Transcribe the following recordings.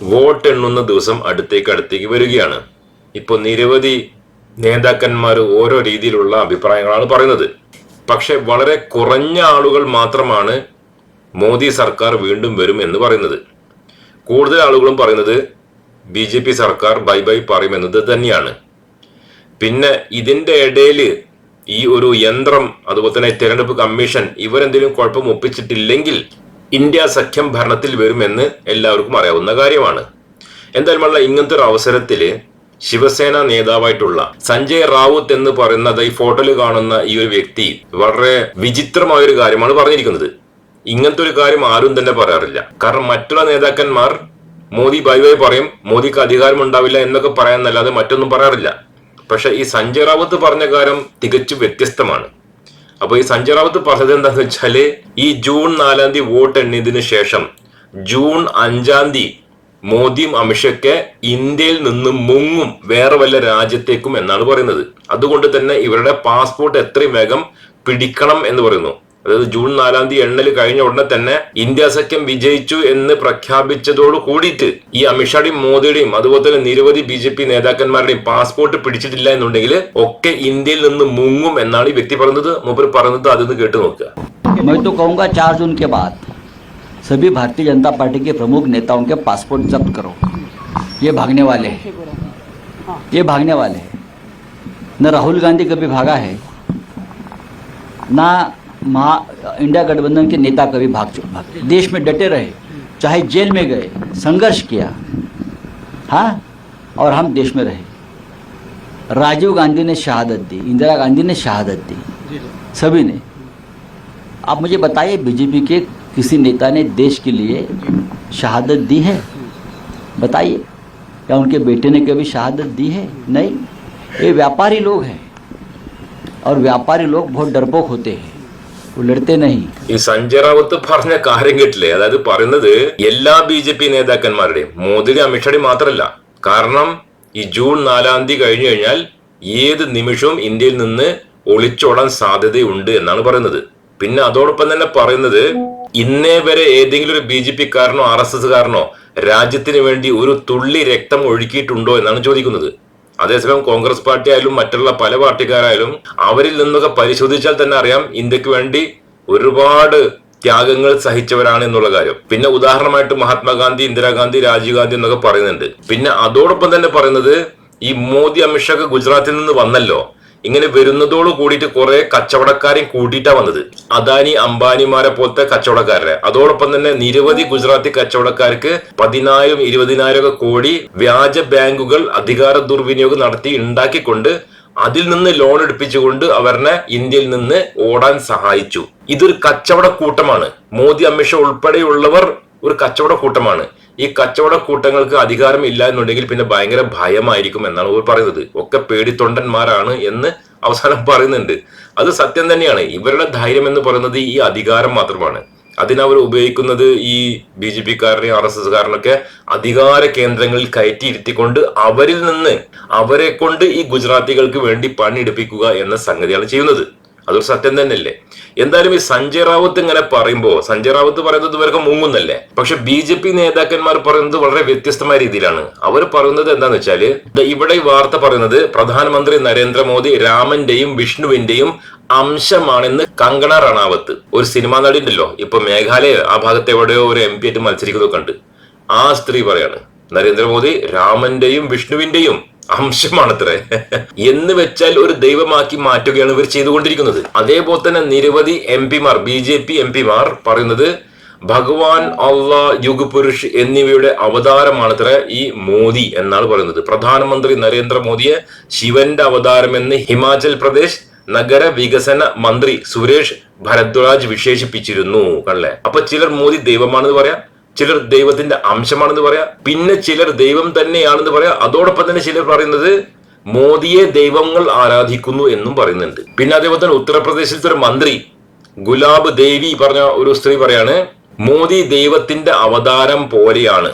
Vote എണ്ണുന്ന ദിവസം അടുത്തേക്ക് അടുത്തേക്ക് വരികയാണ്. ഇപ്പോൾ നിരവധി നേതാക്കന്മാർ ഓരോ രീതിയിലുള്ള അഭിപ്രായങ്ങളാണ് പറയുന്നത്. പക്ഷെ വളരെ കുറഞ്ഞ ആളുകൾ മാത്രമാണ് മോദി സർക്കാർ വീണ്ടും വരും എന്ന് പറയുന്നത്. കൂടുതൽ ആളുകളും പറയുന്നത് ബി ജെ പി സർക്കാർ ബൈ ബൈ പറയുമെന്നത് തന്നെയാണ്. പിന്നെ ഇതിന്റെ ഇടയിൽ ഈ ഒരു യന്ത്രം അതുപോലെ തന്നെ തെരഞ്ഞെടുപ്പ് കമ്മീഷൻ ഇവരെന്തെങ്കിലും കുഴപ്പം ഒപ്പിച്ചിട്ടില്ലെങ്കിൽ ഇന്ത്യ സഖ്യം ഭരണത്തിൽ വരുമെന്ന് എല്ലാവർക്കും അറിയാവുന്ന കാര്യമാണ്. എന്തായാലും ഇങ്ങനത്തെ ഒരു അവസരത്തിൽ ശിവസേന നേതാവായിട്ടുള്ള സഞ്ജയ് റാവുത്ത് എന്ന് പറയുന്നത് ഈ ഫോട്ടോയിൽ കാണുന്ന ഈ ഒരു വ്യക്തി വളരെ വിചിത്രമായ ഒരു കാര്യമാണ് പറഞ്ഞിരിക്കുന്നത്. ഇങ്ങനത്തെ ഒരു കാര്യം ആരും തന്നെ പറയാറില്ല. കാരണം മറ്റുള്ള നേതാക്കന്മാർ മോദി ബൈ ബൈ പറയും മോദിക്ക് അധികാരം ഉണ്ടാവില്ല എന്നൊക്കെ പറയാന്നല്ലാതെ മറ്റൊന്നും പറയാറില്ല. പക്ഷെ ഈ സഞ്ജയ് റാവത്ത് പറഞ്ഞ കാര്യം തികച്ചും വ്യത്യസ്തമാണ്. അപ്പൊ ഈ സഞ്ജയ് റാവത്ത് പറഞ്ഞത് എന്താന്ന് വെച്ചാൽ ഈ ജൂൺ നാലാം തീയതി വോട്ട് എണ്ണിയതിനു ശേഷം ജൂൺ അഞ്ചാം തീയതി മോദിയും അമിഷയ്ക്ക് ഇന്ത്യയിൽ നിന്ന് മുങ്ങും വേറെ വല്ല രാജ്യത്തേക്കും എന്നാണ് പറയുന്നത്. അതുകൊണ്ട് തന്നെ ഇവരുടെ പാസ്പോർട്ട് എത്രയും വേഗം പിടിക്കണം എന്ന് പറയുന്നു. അതായത് ജൂൺ നാലാം തീയതി എണ്ണൽ കഴിഞ്ഞ ഉടനെ തന്നെ ഇന്ത്യ സഖ്യം വിജയിച്ചു എന്ന് പ്രഖ്യാപിച്ചതോട് കൂടിയിട്ട് ഈ അമിത്ഷായുടെയും മോദിയുടെയും അതുപോലെ തന്നെ നിരവധി ബി ജെ പി നേതാക്കന്മാരുടെയും പാസ്പോർട്ട് പിടിച്ചിട്ടില്ല എന്നുണ്ടെങ്കിൽ ഒക്കെ ഇന്ത്യയിൽ നിന്ന് മുങ്ങും എന്നാണ് ഈ വ്യക്തി പറയുന്നത് മൂപ്പർ പറയുന്നത് അതൊന്ന് കേട്ട് നോക്കുക मैं तो कहूँगा चार जून के बाद सभी भारतीय जनता पार्टी के प्रमुख नेताओं के पासपोर्ट जब्त करो ये भागने वाले हैं ये भागने वाले हैं न राहुल गांधी कभी भागा है ना महा इंडिया गठबंधन के नेता कभी भाग चुके भाग देश में डटे रहे चाहे जेल में गए संघर्ष किया हाँ? और हम देश में रहे। राजीव गांधी ने शहादत दी इंदिरा गांधी ने शहादत दी सभी ने। आप मुझे बताइए बीजेपी के किसी नेता ने देश के लिए शहादत दी है? बताइए। या उनके बेटे ने कभी शहादत दी है? नहीं। ये व्यापारी लोग हैं। और व्यापारी लोग बहुत डरपोक होते हैं। പുള്ളിടത്തെ ഈ സഞ്ജയ് റാവത്ത് പറഞ്ഞ കാര്യം കേട്ടില്ലേ? അതായത് പറയുന്നത് എല്ലാ ബി ജെ പി നേതാക്കന്മാരുടെയും മോദിയുടെ അമിഷടി മാത്രമല്ല. കാരണം ഈ ജൂൺ നാലാം തീയതി കഴിഞ്ഞു കഴിഞ്ഞാൽ ഏത് നിമിഷവും ഇന്ത്യയിൽ നിന്ന് ഒളിച്ചോടാൻ സാധ്യതയുണ്ട് എന്നാണ് പറയുന്നത്. പിന്നെ അതോടൊപ്പം തന്നെ പറയുന്നത് ഇന്നേ വരെ ഏതെങ്കിലും ഒരു ബി ജെ പി കാരനോ ആർ എസ് എസ് കാരനോ രാജ്യത്തിന് വേണ്ടി ഒരു തുള്ളി രക്തം ഒഴുക്കിയിട്ടുണ്ടോ എന്നാണ് ചോദിക്കുന്നത്. അതേസമയം കോൺഗ്രസ് പാർട്ടി ആയാലും മറ്റുള്ള പല പാർട്ടിക്കാരായാലും അവരിൽ നിന്നൊക്കെ പരിശോധിച്ചാൽ തന്നെ അറിയാം ഇന്ത്യയ്ക്ക് വേണ്ടി ഒരുപാട് ത്യാഗങ്ങൾ സഹിച്ചവരാണ് എന്നുള്ള കാര്യം. പിന്നെ ഉദാഹരണമായിട്ട് മഹാത്മാഗാന്ധി ഇന്ദിരാഗാന്ധി രാജീവ് ഗാന്ധി എന്നൊക്കെ പറയുന്നുണ്ട്. പിന്നെ അതോടൊപ്പം തന്നെ പറയുന്നത് ഈ മോദി അമിത്ഷാ ഗുജറാത്തിൽ നിന്ന് വന്നല്ലോ. ഇങ്ങനെ വരുന്നതോട് കൂടിയിട്ട് കുറെ കച്ചവടക്കാരെയും കൂട്ടിയിട്ടാ വന്നത്. അദാനി അംബാനിമാരെ പോലത്തെ കച്ചവടക്കാരെ അതോടൊപ്പം തന്നെ നിരവധി ഗുജറാത്തി കച്ചവടക്കാർക്ക് പതിനായിരം ഇരുപതിനായിരം ഒക്കെ കോടി വ്യാജ ബാങ്കുകൾ അധികാര ദുർവിനിയോഗം നടത്തി ഉണ്ടാക്കിക്കൊണ്ട് അതിൽ നിന്ന് ലോൺ എടുപ്പിച്ചുകൊണ്ട് അവരെ ഇന്ത്യയിൽ നിന്ന് ഓടാൻ സഹായിച്ചു. ഇതൊരു കച്ചവട കൂട്ടമാണ്. മോദി അമിത്ഷാ ഉൾപ്പെടെയുള്ളവർ ഒരു കച്ചവട കൂട്ടമാണ്. ഈ കച്ചവട കൂട്ടങ്ങൾക്ക് അധികാരം ഇല്ല എന്നുണ്ടെങ്കിൽ പിന്നെ ഭയങ്കര ഭയമായിരിക്കും എന്നാണ് ഇവർ പറയുന്നത്. ഒക്കെ പേടിത്തൊണ്ടന്മാരാണ് എന്ന് അവസാനം പറയുന്നുണ്ട്. അത് സത്യം തന്നെയാണ്. ഇവരുടെ ധൈര്യം എന്ന് പറയുന്നത് ഈ അധികാരം മാത്രമാണ്. അതിനവർ ഉപയോഗിക്കുന്നത് ഈ ബി ജെ പിക്കാരനെയും ആർ എസ് എസ്കാരനൊക്കെ അധികാര കേന്ദ്രങ്ങളിൽ കയറ്റിയിരുത്തിക്കൊണ്ട് അവരിൽ നിന്ന് അവരെ കൊണ്ട് ഈ ഗുജറാത്തികൾക്ക് വേണ്ടി പണിയെടുപ്പിക്കുക എന്ന സംഗതിയാണ് ചെയ്യുന്നത്. അതൊരു സത്യം തന്നെയല്ലേ. എന്തായാലും ഈ സഞ്ജയ് റാവത്ത് ഇങ്ങനെ പറയുമ്പോൾ സഞ്ജയ് റാവത്ത് പറയുന്നത് ഇവർക്ക് മുങ്ങുന്നല്ലേ? പക്ഷെ ബി ജെ പി നേതാക്കന്മാർ പറയുന്നത് വളരെ വ്യത്യസ്തമായ രീതിയിലാണ്. അവർ പറയുന്നത് എന്താന്ന് വെച്ചാൽ ഇവിടെ വാർത്ത പറയുന്നത് പ്രധാനമന്ത്രി നരേന്ദ്രമോദി രാമന്റെയും വിഷ്ണുവിന്റെയും അംശമാണെന്ന് കങ്കണ റണാവത്ത്. ഒരു സിനിമാ നടി ഉണ്ടല്ലോ ഇപ്പൊ മേഘാലയ ആ ഭാഗത്ത് എവിടെയോ ഒരു എം പി ആയിട്ട് മത്സരിക്കുന്നതൊക്കെ ഉണ്ട് ആ സ്ത്രീ പറയാണ് നരേന്ദ്രമോദി രാമന്റെയും വിഷ്ണുവിന്റെയും അംശമാണത്രേ. എന്ന് വെച്ചാൽ ഒരു ദൈവമാക്കി മാറ്റുകയാണ് ഇവർ ചെയ്തുകൊണ്ടിരിക്കുന്നത്. അതേപോലെ തന്നെ നിരവധി എം പിമാർ ബി ജെ പി എം പിമാർ പറയുന്നത് ഭഗവാൻ അള്ളാ യുഗ് പുരുഷ് എന്നിവയുടെ അവതാരമാണത്രേ ഈ മോദി എന്നാണ് പറയുന്നത്. പ്രധാനമന്ത്രി നരേന്ദ്രമോദിയെ ശിവന്റെ അവതാരമെന്ന് ഹിമാചൽ പ്രദേശ് നഗര വികസന മന്ത്രി സുരേഷ് ഭരദ്വാജ് വിശേഷിപ്പിച്ചിരുന്നു. കണ്ടല്ലേ അപ്പൊ ചിലർ മോദി ദൈവമാണെന്ന് പറയാം ചിലർ ദൈവത്തിന്റെ അംശമാണെന്ന് പറയാം പിന്നെ ചിലർ ദൈവം തന്നെയാണെന്ന് പറയാം. അതോടൊപ്പം തന്നെ ചിലർ പറയുന്നത് മോദിയെ ദൈവങ്ങൾ ആരാധിക്കുന്നു എന്നും പറയുന്നുണ്ട്. പിന്നെ അതേപോലെ തന്നെ ഉത്തർപ്രദേശിലത്തെ ഒരു മന്ത്രി ഗുലാബ് ദേവി പറഞ്ഞ ഒരു സ്ത്രീ പറയാണ് മോദി ദൈവത്തിന്റെ അവതാരം പോലെയാണ്.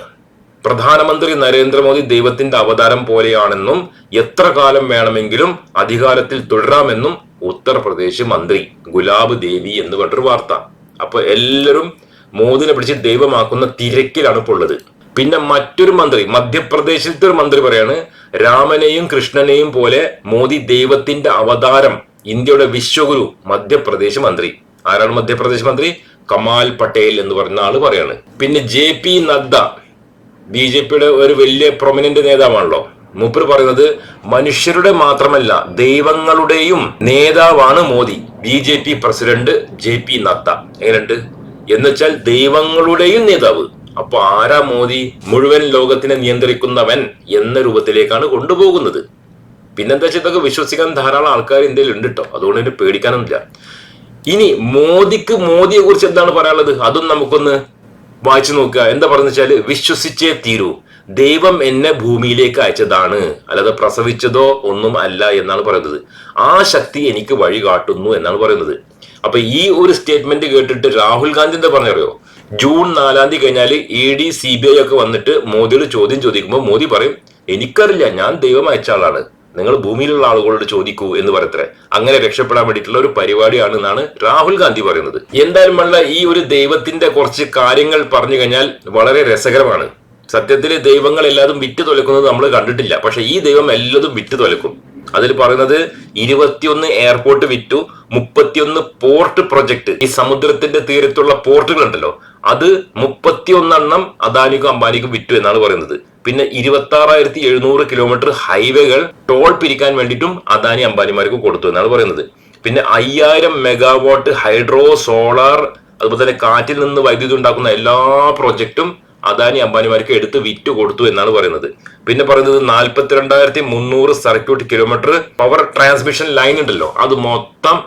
പ്രധാനമന്ത്രി നരേന്ദ്രമോദി ദൈവത്തിന്റെ അവതാരം പോലെയാണെന്നും എത്ര കാലം വേണമെങ്കിലും അധികാരത്തിൽ തുടരാമെന്നും ഉത്തർപ്രദേശ് മന്ത്രി ഗുലാബ് ദേവി എന്ന് പറഞ്ഞൊരു വാർത്ത. അപ്പൊ എല്ലാവരും മോദിനെ പിടിച്ച് ദൈവമാക്കുന്ന തിരക്കിലാണ് ഇപ്പോൾ ഉള്ളത്. പിന്നെ മറ്റൊരു മന്ത്രി മധ്യപ്രദേശിലത്തെ ഒരു മന്ത്രി പറയാണ് രാമനെയും കൃഷ്ണനെയും പോലെ മോദി ദൈവത്തിന്റെ അവതാരം ഇന്ത്യയുടെ വിശ്വഗുരു മധ്യപ്രദേശ് മന്ത്രി. ആരാണ് മധ്യപ്രദേശ് മന്ത്രി? കമാൽ പട്ടേൽ എന്ന് പറയുന്ന ആൾ പറയാണ്. പിന്നെ J P Nadda B J പിയുടെ ഒരു വലിയ പ്രൊമിനന്റ് നേതാവാണല്ലോ. മൂപ്പർ പറയുന്നത് മനുഷ്യരുടെ മാത്രമല്ല ദൈവങ്ങളുടെയും നേതാവാണ് Modi. B J P president J P Nadda. എങ്ങനെയുണ്ട്? എന്നുവെച്ചാൽ ദൈവങ്ങളുടെയും നേതാവ്. അപ്പൊ ആരാ മോദി? മുഴുവൻ ലോകത്തിനെ നിയന്ത്രിക്കുന്നവൻ എന്ന രൂപത്തിലേക്കാണ് കൊണ്ടുപോകുന്നത്. പിന്നെന്താ വെച്ചാൽ ഇതൊക്കെ വിശ്വസിക്കാൻ ധാരാളം ആൾക്കാർ ഇന്ത്യയിൽ ഉണ്ട് കേട്ടോ അതുകൊണ്ട് തന്നെ പേടിക്കാനൊന്നുമില്ല. ഇനി മോദിക്ക് മോദിയെ കുറിച്ച് എന്താണ് പറയാനുള്ളത്? അതും നമുക്കൊന്ന് വായിച്ചു നോക്കുക. എന്താ പറയുന്നത് വെച്ചാൽ വിശ്വസിച്ചേ തീരൂ. ദൈവം എന്നെ ഭൂമിയിലേക്ക് അയച്ചതാണ്. അല്ലാതെ പ്രസവിച്ചതോ ഒന്നും അല്ല എന്നാണ് പറയുന്നത്. ആ ശക്തി എനിക്ക് വഴി കാട്ടുന്നു എന്നാണ് പറയുന്നത്. അപ്പൊ ഈ ഒരു സ്റ്റേറ്റ്മെന്റ് കേട്ടിട്ട് രാഹുൽ ഗാന്ധി എന്താ പറഞ്ഞറിയോ? ജൂൺ നാലാം തീയതി കഴിഞ്ഞാൽ E D C B I ഒക്കെ വന്നിട്ട് മോദിയോട് ചോദ്യം ചോദിക്കുമ്പോൾ മോദി പറയും എനിക്കറിയില്ല ഞാൻ ദൈവം അയച്ച ആളാണ്. നിങ്ങൾ ഭൂമിയിലുള്ള ആളുകളോട് ചോദിക്കൂ എന്ന് പറയത്രേ. അങ്ങനെ രക്ഷപ്പെടാൻ വേണ്ടിയിട്ടുള്ള ഒരു പരിപാടിയാണ് എന്നാണ് രാഹുൽ ഗാന്ധി പറയുന്നത്. എന്തായാലും ഉള്ള ഈ ഒരു ദൈവത്തിന്റെ കുറച്ച് കാര്യങ്ങൾ പറഞ്ഞു കഴിഞ്ഞാൽ വളരെ രസകരമാണ്. സത്യത്തിൽ ദൈവങ്ങൾ എല്ലാതും വിറ്റ് തൊലക്കുന്നത് നമ്മൾ കണ്ടിട്ടില്ല. പക്ഷെ ഈ ദൈവം എല്ലാതും വിറ്റ് തൊലക്കും. അതിൽ പറയുന്നത് ഇരുപത്തിയൊന്ന് എയർപോർട്ട് വിറ്റു മുപ്പത്തിയൊന്ന് പോർട്ട് പ്രൊജക്ട്. ഈ സമുദ്രത്തിന്റെ തീരത്തുള്ള പോർട്ടുകൾ ഉണ്ടല്ലോ അത് മുപ്പത്തിയൊന്നെണ്ണം അദാനിക്കും അംബാനിക്കും വിറ്റു എന്നാണ് പറയുന്നത്. പിന്നെ ഇരുപത്തി ആറായിരത്തി എഴുന്നൂറ് കിലോമീറ്റർ ഹൈവേകൾ ടോൾ പിരിക്കാൻ വേണ്ടിയിട്ടും അദാനി അംബാനിമാർക്ക് കൊടുത്തു എന്നാണ് പറയുന്നത്. പിന്നെ അയ്യായിരം മെഗാവാട്ട് ഹൈഡ്രോ സോളാർ അതുപോലെ തന്നെ കാറ്റിൽ നിന്ന് വൈദ്യുതി ഉണ്ടാക്കുന്ന എല്ലാ പ്രോജക്റ്റും അദാനി അംബാനിമാർക്ക് എടുത്ത് വിറ്റ് കൊടുത്തു എന്നാണ് പറയുന്നത്. പിന്നെ പറയുന്നത് നാൽപ്പത്തിരണ്ടായിരത്തി മുന്നൂറ് circuit kilometre power transmission line ഉണ്ടല്ലോ. അത് മൊത്തം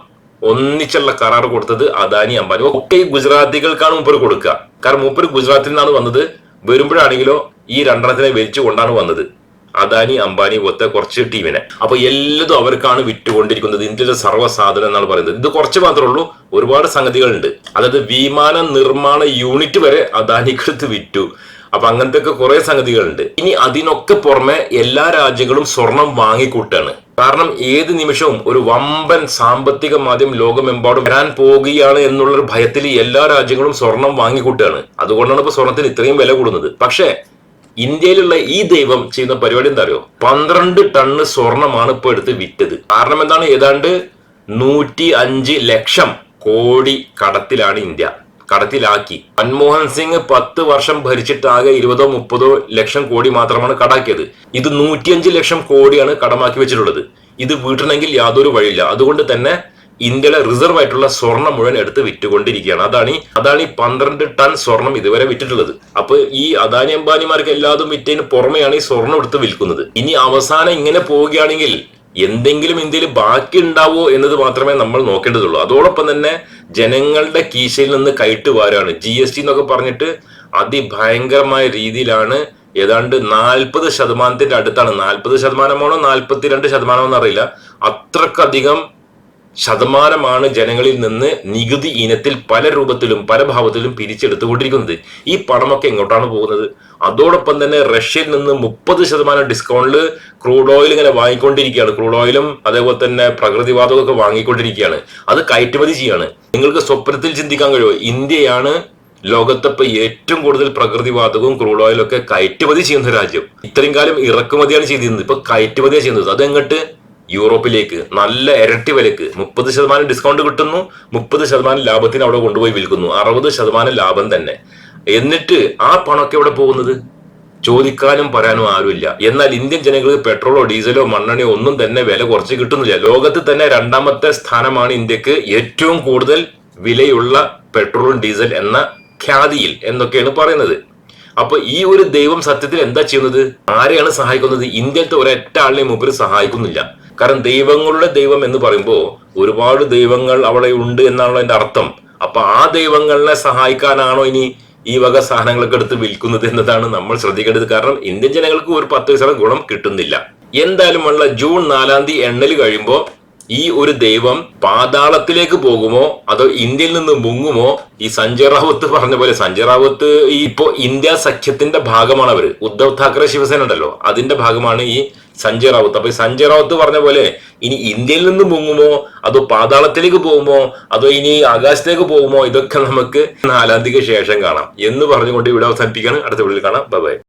ഒന്നിച്ചുള്ള കരാർ കൊടുത്തത് അദാനി അംബാനി. ഒക്കെ ഗുജറാത്തികൾക്കാണ് മൂപ്പർ കൊടുക്കുക. കാരണം മൂപ്പർ ഗുജറാത്തിൽ നിന്നാണ് വന്നത്. വരുമ്പോഴാണെങ്കിലോ ഈ രണ്ടെണ്ണത്തിനെ വലിച്ചു കൊണ്ടാണ് വന്നത്. അദാനി അംബാനി പോലത്തെ കുറച്ച് ടീമിനെ. അപ്പൊ എല്ലതും അവർക്കാണ് വിറ്റുകൊണ്ടിരിക്കുന്നത്. ഇന്ത്യയുടെ സർവസാധനം എന്നാണ് പറയുന്നത്. ഇത് കുറച്ച് മാത്രമേ ഉള്ളൂ. ഒരുപാട് സംഗതികളുണ്ട്. അതായത് വിമാന നിർമ്മാണ യൂണിറ്റ് വരെ അദാനിക്കടുത്ത് വിറ്റു. അപ്പൊ അങ്ങനത്തെ ഒക്കെ കുറെ സംഗതികളുണ്ട്. ഇനി അതിനൊക്കെ പുറമെ എല്ലാ രാജ്യങ്ങളും സ്വർണം വാങ്ങിക്കൂട്ടാണ്. കാരണം ഏത് നിമിഷവും ഒരു വമ്പൻ സാമ്പത്തിക മാധ്യം ലോകമെമ്പാടും വരാൻ പോകുകയാണ് എന്നുള്ള ഒരു ഭയത്തിൽ എല്ലാ രാജ്യങ്ങളും സ്വർണം വാങ്ങിക്കൂട്ടുകയാണ് അതുകൊണ്ടാണ് ഇപ്പൊ സ്വർണത്തിന് ഇത്രയും വില കൂടുന്നത്. പക്ഷേ ഇന്ത്യയിലുള്ള ഈ ദൈവം ചെയ്യുന്ന പരിപാടി എന്താ അറിയോ പന്ത്രണ്ട് ടണ്ണ് സ്വർണമാണ് ഇപ്പൊ എടുത്ത് വിറ്റത്. കാരണം എന്താണ്? ഏതാണ്ട് നൂറ്റി അഞ്ച് ലക്ഷം കോടി കടത്തിലാണ് ഇന്ത്യ. കടത്തിലാക്കി. മൻമോഹൻ സിംഗ് പത്ത് വർഷം ഭരിച്ചിട്ടാകെ ഇരുപതോ മുപ്പതോ ലക്ഷം കോടി മാത്രമാണ് കടാക്കിയത്. ഇത് നൂറ്റിയഞ്ച് ലക്ഷം കോടിയാണ് കടമാക്കി വെച്ചിട്ടുള്ളത്. ഇത് വീട്ടണമെങ്കിൽ യാതൊരു വഴിയില്ല. അതുകൊണ്ട് തന്നെ ഇന്ത്യയുടെ റിസർവ് ആയിട്ടുള്ള സ്വർണം മുഴുവൻ എടുത്ത് വിറ്റുകൊണ്ടിരിക്കുകയാണ്. അതാണ് ഈ അതാണ് ഈ പന്ത്രണ്ട് ടൺ സ്വർണം ഇതുവരെ വിറ്റിട്ടുള്ളത്. അപ്പൊ ഈ അദാനി അംബാനിമാർക്ക് എല്ലാതും വിറ്റതിന് പുറമെയാണ് ഈ സ്വർണം എടുത്ത് വിൽക്കുന്നത്. ഇനി അവസാനം ഇങ്ങനെ പോവുകയാണെങ്കിൽ എന്തെങ്കിലും ഇന്ത്യയിൽ ബാക്കി ഉണ്ടാവോ എന്നത് മാത്രമേ നമ്മൾ നോക്കേണ്ടതുള്ളൂ. അതോടൊപ്പം തന്നെ ജനങ്ങളുടെ കീശയിൽ നിന്ന് കൈട്ട് വാരാണ് ജി എസ് ടി എന്നൊക്കെ പറഞ്ഞിട്ട് അതിഭയങ്കരമായ രീതിയിലാണ് ഏതാണ്ട് നാൽപ്പത് ശതമാനത്തിന്റെ അടുത്താണ്. നാൽപ്പത് ശതമാനമാണോ നാൽപ്പത്തിരണ്ട് ശതമാനമാണോ എന്നറിയില്ല. അത്രക്കധികം ശതമാനമാണ് ജനങ്ങളിൽ നിന്ന് നികുതി ഇനത്തിൽ പല രൂപത്തിലും പല ഭാവത്തിലും പിരിച്ചെടുത്തുകൊണ്ടിരിക്കുന്നത്. ഈ പണമൊക്കെ എങ്ങോട്ടാണ് പോകുന്നത്? അതോടൊപ്പം തന്നെ റഷ്യയിൽ നിന്ന് മുപ്പത് ശതമാനം ഡിസ്കൗണ്ടിൽ ക്രൂഡ് ഓയിൽ ഇങ്ങനെ വാങ്ങിക്കൊണ്ടിരിക്കുകയാണ്. ക്രൂഡ് ഓയിലും അതേപോലെ തന്നെ പ്രകൃതിവാതകമൊക്കെ വാങ്ങിക്കൊണ്ടിരിക്കുകയാണ്. അത് കയറ്റുമതി ചെയ്യാണ്. നിങ്ങൾക്ക് സ്വപ്നത്തിൽ ചിന്തിക്കാൻ കഴിയുമോ ഇന്ത്യയാണ് ലോകത്തപ്പ ഏറ്റവും കൂടുതൽ പ്രകൃതിവാതകവും ക്രൂഡ് ഓയിലും ഒക്കെ കയറ്റുമതി ചെയ്യുന്ന രാജ്യം. ഇത്രയും കാലം ഇറക്കുമതിയാണ് ചെയ്തിരുന്നത്. ഇപ്പൊ കയറ്റുമതിയാണ് ചെയ്യുന്നത്. അതെങ്ങട്ട്? യൂറോപ്പിലേക്ക് നല്ല ഇരട്ടി വിലക്ക്. മുപ്പത് ശതമാനം ഡിസ്കൗണ്ട് കിട്ടുന്നു മുപ്പത് ശതമാനം ലാഭത്തിന് അവിടെ കൊണ്ടുപോയി വിൽക്കുന്നു. അറുപത് ശതമാനം ലാഭം തന്നെ. എന്നിട്ട് ആ പണമൊക്കെ എവിടെ പോകുന്നത്? ചോദിക്കാനും പറയാനും ആരുമില്ല. എന്നാൽ ഇന്ത്യൻ ജനങ്ങൾക്ക് പെട്രോളോ ഡീസലോ മണ്ണെണ്ണയോ ഒന്നും തന്നെ വില കുറച്ച് കിട്ടുന്നില്ല. ലോകത്ത് തന്നെ രണ്ടാമത്തെ സ്ഥാനമാണ് ഇന്ത്യയ്ക്ക് ഏറ്റവും കൂടുതൽ വിലയുള്ള പെട്രോളും ഡീസൽ എന്ന ഖ്യാതിയിൽ എന്നൊക്കെയാണ് പറയുന്നത്. അപ്പൊ ഈ ഒരു ദൈവം സത്യത്തിൽ എന്താ ചെയ്യുന്നത്? ആരെയാണ് സഹായിക്കുന്നത്? ഇന്ത്യത്തെ ഒരൊറ്റ ആളിനെ മുമ്പിൽ സഹായിക്കുന്നില്ല. കാരണം ദൈവങ്ങളുടെ ദൈവം എന്ന് പറയുമ്പോൾ ഒരുപാട് ദൈവങ്ങൾ അവിടെ ഉണ്ട് എന്നാണല്ലോ എന്റെ അർത്ഥം. അപ്പൊ ആ ദൈവങ്ങളെ സഹായിക്കാനാണോ ഇനി ഈ വക സാധനങ്ങളൊക്കെ എടുത്ത് വിൽക്കുന്നത് എന്നതാണ് നമ്മൾ ശ്രദ്ധിക്കേണ്ടത്. കാരണം ഇന്ത്യൻ ജനങ്ങൾക്ക് ഒരു പത്ത് പൈസയുടെ ഗുണം കിട്ടുന്നില്ല. എന്തായാലും ഉള്ള ജൂൺ നാലാം തീയതി എണ്ണൽ കഴിയുമ്പോൾ ഈ ഒരു ദൈവം പാതാളത്തിലേക്ക് പോകുമോ? അതോ ഇന്ത്യയിൽ നിന്ന് മുങ്ങുമോ? ഈ സഞ്ജയ് റാവത്ത് പറഞ്ഞ പോലെ സഞ്ജയ് റാവത്ത് ഈ ഇപ്പോ ഇന്ത്യ സഖ്യത്തിന്റെ ഭാഗമാണ് അവർ. ഉദ്ധവ് താക്കറെ ശിവസേന ഉണ്ടല്ലോ അതിന്റെ ഭാഗമാണ് ഈ സഞ്ജയ് റാവത്ത്. അപ്പൊ സഞ്ജയ് റാവത്ത് പറഞ്ഞ പോലെ ഇനി ഇന്ത്യയിൽ നിന്ന് മുങ്ങുമോ? അതോ പാതാളത്തിലേക്ക് പോകുമോ? അതോ ഇനി ആകാശത്തേക്ക് പോകുമോ? ഇതൊക്കെ നമുക്ക് നാലാം തീയതിക്ക് ശേഷം കാണാം എന്ന് പറഞ്ഞുകൊണ്ട് ഇവിടെ അവസാനിപ്പിക്കാണ് അടുത്ത വീട്ടിൽ കാണാം. ബൈ